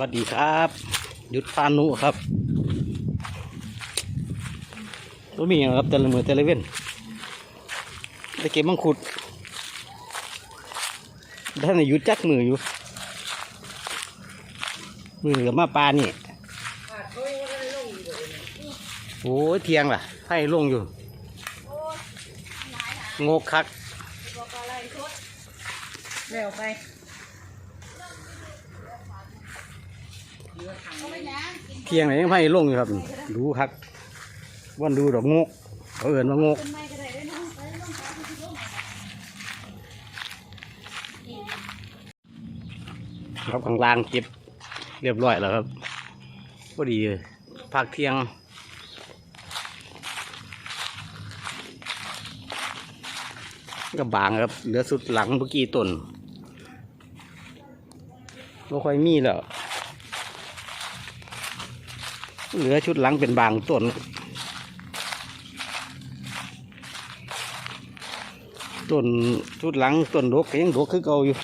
วัสดีครับ ยุดพานุครับก็มีอย่างครับแต่ละมือแต่ละเว้นได้เก็บมังคุดท่านน่ะหยุดจักมืออยู่ มือมาปลานี่โอ้เทียงล่ะ ให้ลงอยู่ งกคักเร็วไป เทียงไหนยังให้ลงอยู่ครับดูคักวันดูดอกงกเขาเอินว่างกครับข้างล่างเก็บเรียบร้อยแล้วครับพอดีพักเที่ยงก็บางครับ เหลือสุดหลังเมื่อกี้ต้นไม่ค่อยมีแล้ว เหลือชุดหลังเป็นบางต้นต้นชุดหลังต้นดกก็ยังดกคือเก่าอยู่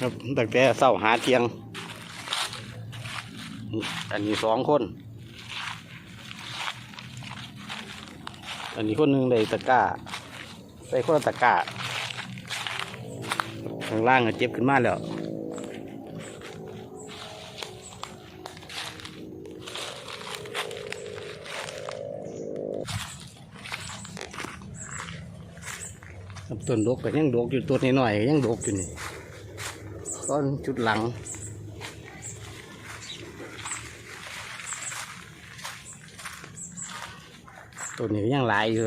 ครับตั้งแต่เศร้าหาเทียง อันนี้สองคน อันนี้คนหนึ่งได้ตะกร้าใส่คนละตะกร้า ข้างล่างก็เจ็บขึ้นมาแล้วครับต้นดกก็ยังดกอยู่ตัวน้อยๆก็ยังดกอยู่นี่ต้นจุดหลังตัวนี้ยังหลายอยู่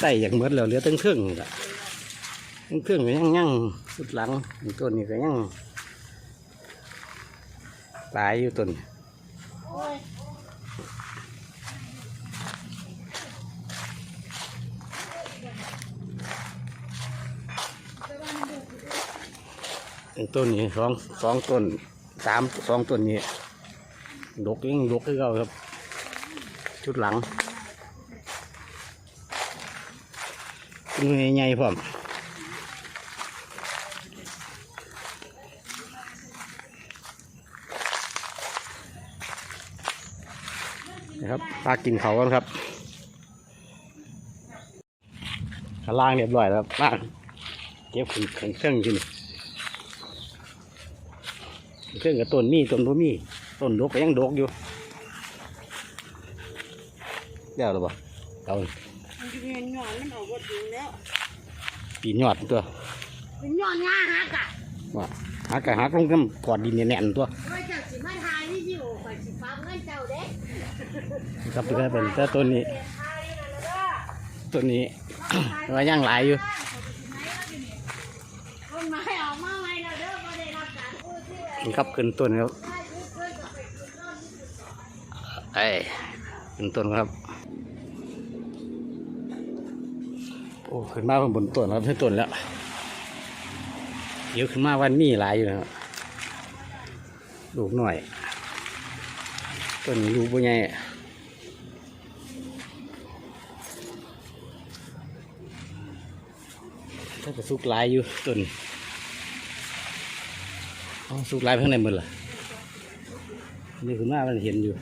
ใส่อย่างเมื่อแล้วเหลือตั้งเครื่องนี่ละตั้งเครื่องก็ยังยังสุดหลังตัวนี้ก็ยังหลายอยู่ตัวนี้ต้นนี้สองสองต้นสามสองต้นนี้ดกยังดกคือเก่าครับ ชุดหลัง มือใหญ่ๆพร้อมนะครับปลากินเขากันครับข้างล่างเรียบร้อยแล้วบล่างเก็บขึ้นขึ้นเครื่องขึ้นเครื่องกับต้นมีต้นบ่มีต้นดกก็ยังดกอยู่เดี๋ยวหรือเปล่าเอา มันจะเป็นหย่อนมันออกบดถึงแล้วปีนยอดตัวเป็นหย่อนง่าฮักอะว่าหักกะหักลงกับกอดดินแน่นๆตัวว่าเจ้าสิมาทายนี่สิโอ้ข่อยสิฟ้าเงินเจ้าเด้ครับตัวนี้เป็นแต่ต้นนี้ทายนั่นนะเด้อต้นนี้ว่ายังหลายอยู่ต้นไม้ออกมาใหม่แล้วเด้อบ่ได้รับการพูดที่ไอ้นี่ครับขึ้นต้นครับทายพูดเพิ่นก็ไปขึ้นนอนที่สุดไอ้ขึ้นต้นครับ โอ้ขึ้นมาบนต้นครับที่ต้นแล้วเดี๋ยวขึ้นมาวันนี้หลายอยู่นะลูกหน่อยต้นนี้ลูกบ่ใหญ่ถ้าจะสุกหลายอยู่ต้นอ๋อสุกหลายไปข้างในหมดเหรอนี่คือมามันเห็นอยู่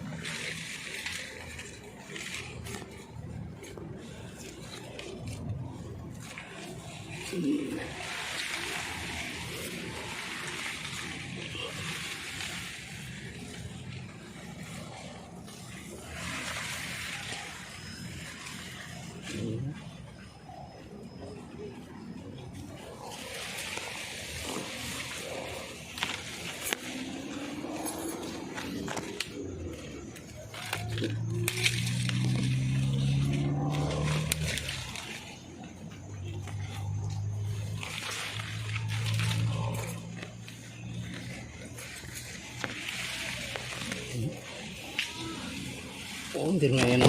ổn thì này nó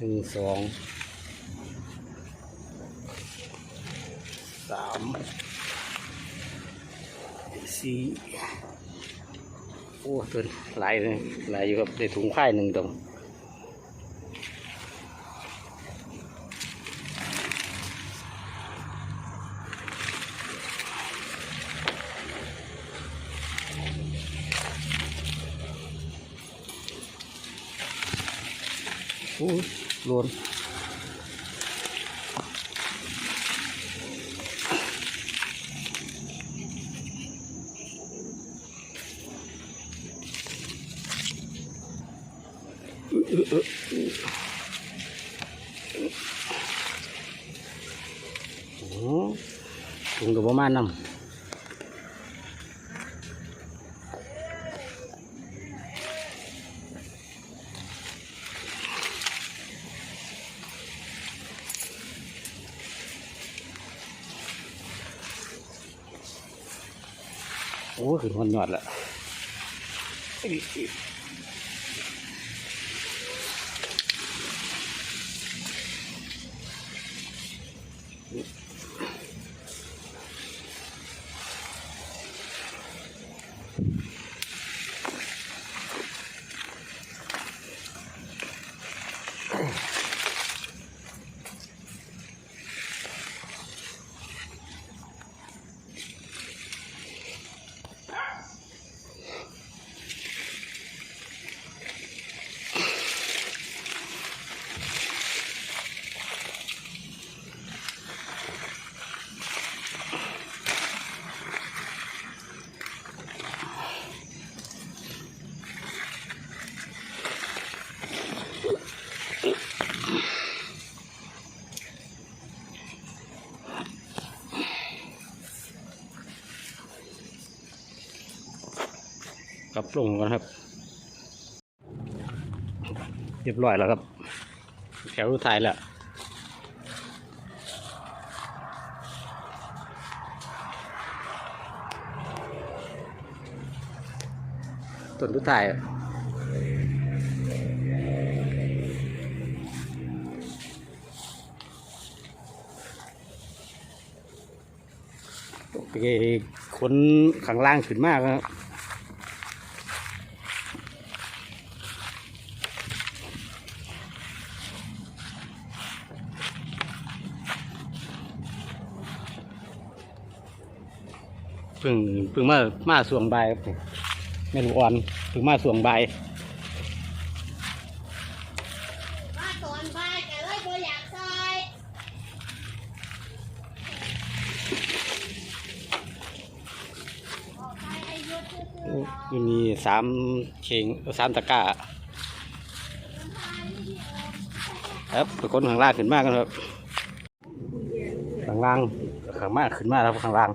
hình xoong tám xí โอ้ตัวหลายเลยหลายอยู่ครับได้ถุงควายหนึ่งตรงโอ้ยโลนโอ้ถุงกับประมาณน้ำโอ้ขึ้นหอนยอ ละกลับลงกันครับ เรียบร้อยแล้วครับ แถวท้ายแล้วต้นทุดท้ายไปคนข้างล่างขึ้นมากครับ เพิ่งเพิ่งมามาสวงใบายครับผมแม่ลูกอ่อนเพิ่งมาสวงใบายมาตอนบ่ายแต่เลยบ่อยากซอยออกไปไอ้ยุทธซื่อๆ อยู่นี่สามเข่งสามตะกร้าครับไปคนข้างล่างขึ้นมากกันครับข้างล่างข้างมากขึ้นมากครับข้างล่าง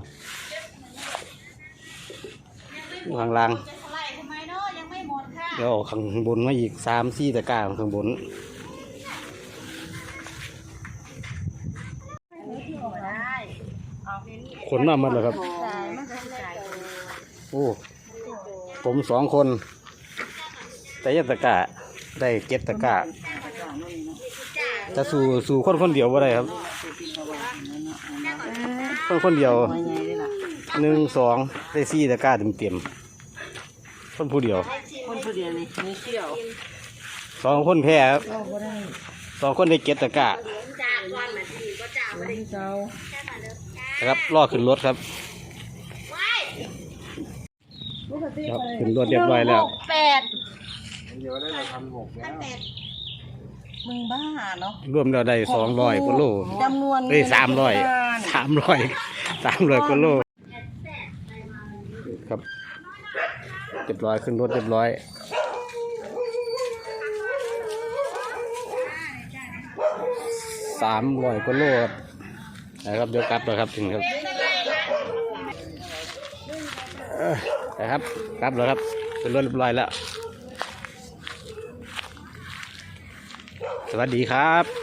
อยู่ข้างล่าง จะเท่าไหร่ทำไมเนาะยังไม่หมดค่ะ เดี๋ยวเอาข้างบนมาอีกสามสี่ตะกร้าข้างบน ได้เอาเป็นขนมาหมดเลยครับใช่มันจะใส่โอ้ ผมสองคน แต่ยัดตะกร้าได้เก็บตะกร้าจะสู่สู่คนคนเดียวว่าได้ครับ คนคนเดียว หนึ่งสองได้สี่ตะกร้าเต็มเต็มๆคนผู้เดียว คนผู้เดียวนี่มีเที่ยวสองคนแพ้ครับสองคนได้เก็บตะกร้าจากวันมาทีก็จากมาได้เจ้านะครับล่อขึ้นรถครับไว้ครับ ขึ้นรถเรียบร้อยแล้ว แปดมึงบ้าเนาะรวมแล้วได้สองร้อยกว่าโลจำนวนเอ้ยสามร้อยสามร้อยสามร้อยกว่าโล ครับเรียบร้อยขึ้นรถเรียบร้อยสามร้อยกว่าโลครับนะครับเดี๋ยวกลับแล้วครับถึงครับนะครับกลับแล้วครับขึ้นรถเรียบร้อยแล้ว สวัสดีครับ